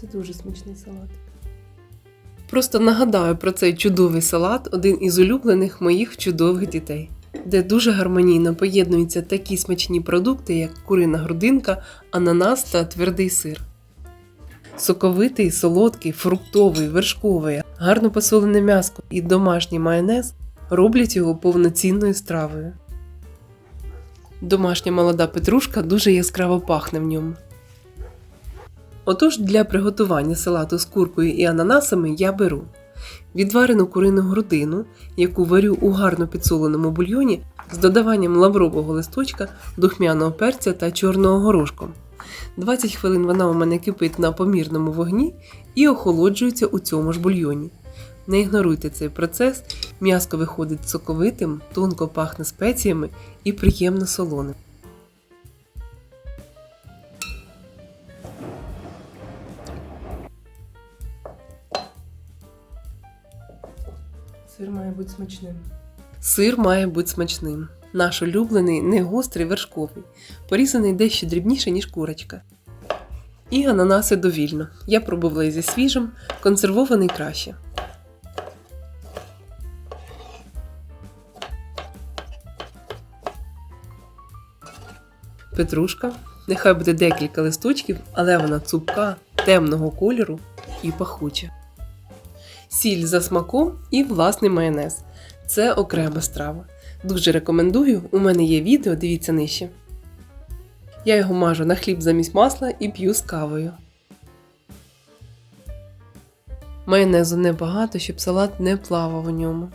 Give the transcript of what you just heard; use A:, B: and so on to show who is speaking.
A: Це дуже смачний салат. Просто нагадаю про цей чудовий салат, один із улюблених моїх чудових дітей, де дуже гармонійно поєднуються такі смачні продукти, як курина грудинка, ананас та твердий сир. Соковитий, солодкий, фруктовий, вершковий, гарно посолене м'яско і домашній майонез роблять його повноцінною стравою. Домашня молода петрушка дуже яскраво пахне в ньому. Отож, для приготування салату з куркою і ананасами я беру відварену курину грудину, яку варю у гарно підсоленому бульйоні з додаванням лаврового листочка, духмяного перця та чорного горошку. 20 хвилин вона у мене кипить на помірному вогні і охолоджується у цьому ж бульйоні. Не ігноруйте цей процес, м'яско виходить соковитим, тонко пахне спеціями і приємно солоним. Сир має бути смачним. Сир має бути смачним. Наш улюблений не гострий вершковий, порізаний дещо дрібніше, ніж курочка. І ананаси довільно. Я пробувала і зі свіжим, консервований краще. Петрушка. Нехай буде декілька листочків, але вона цупка, темного кольору і пахуча. Сіль за смаком і власний майонез. Це окрема страва. Дуже рекомендую, у мене є відео, дивіться нижче. Я його мажу на хліб замість масла і п'ю з кавою. Майонезу небагато, щоб салат не плавав у ньому.